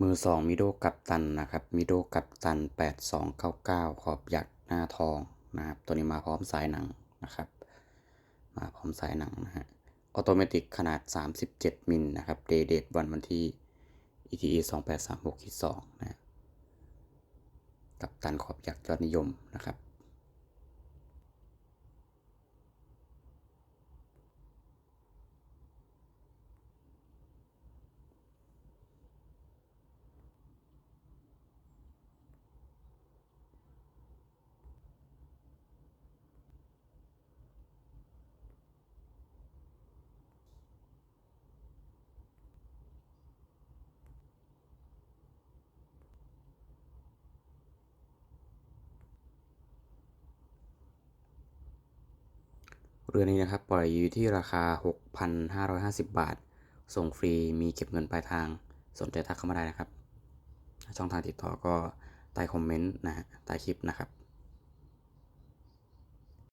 มือสองมิโดกับตันนะครับ มิโดกับตัน 8299 ขอบยักษ์หน้าทองนะครับ ตัวนี้มาพร้อมสายหนังนะครับ มาพร้อมสายหนังนะฮะ ออโตเมติกขนาด 37 มิลนะครับ เดเดตวันวันที่ ETE 2836-2นะฮะกับตันขอบยักษ์ยอดนิยมนะครับ เรือนี้นะครับปล่อยอยู่ที่ราคา 6,550 บาท ส่งฟรี มีเก็บเงินปลายทาง สนใจทักเข้ามาได้นะครับ ช่องทางติดต่อก็ใต้คอมเมนต์นะฮะ ใต้คลิปนะครับ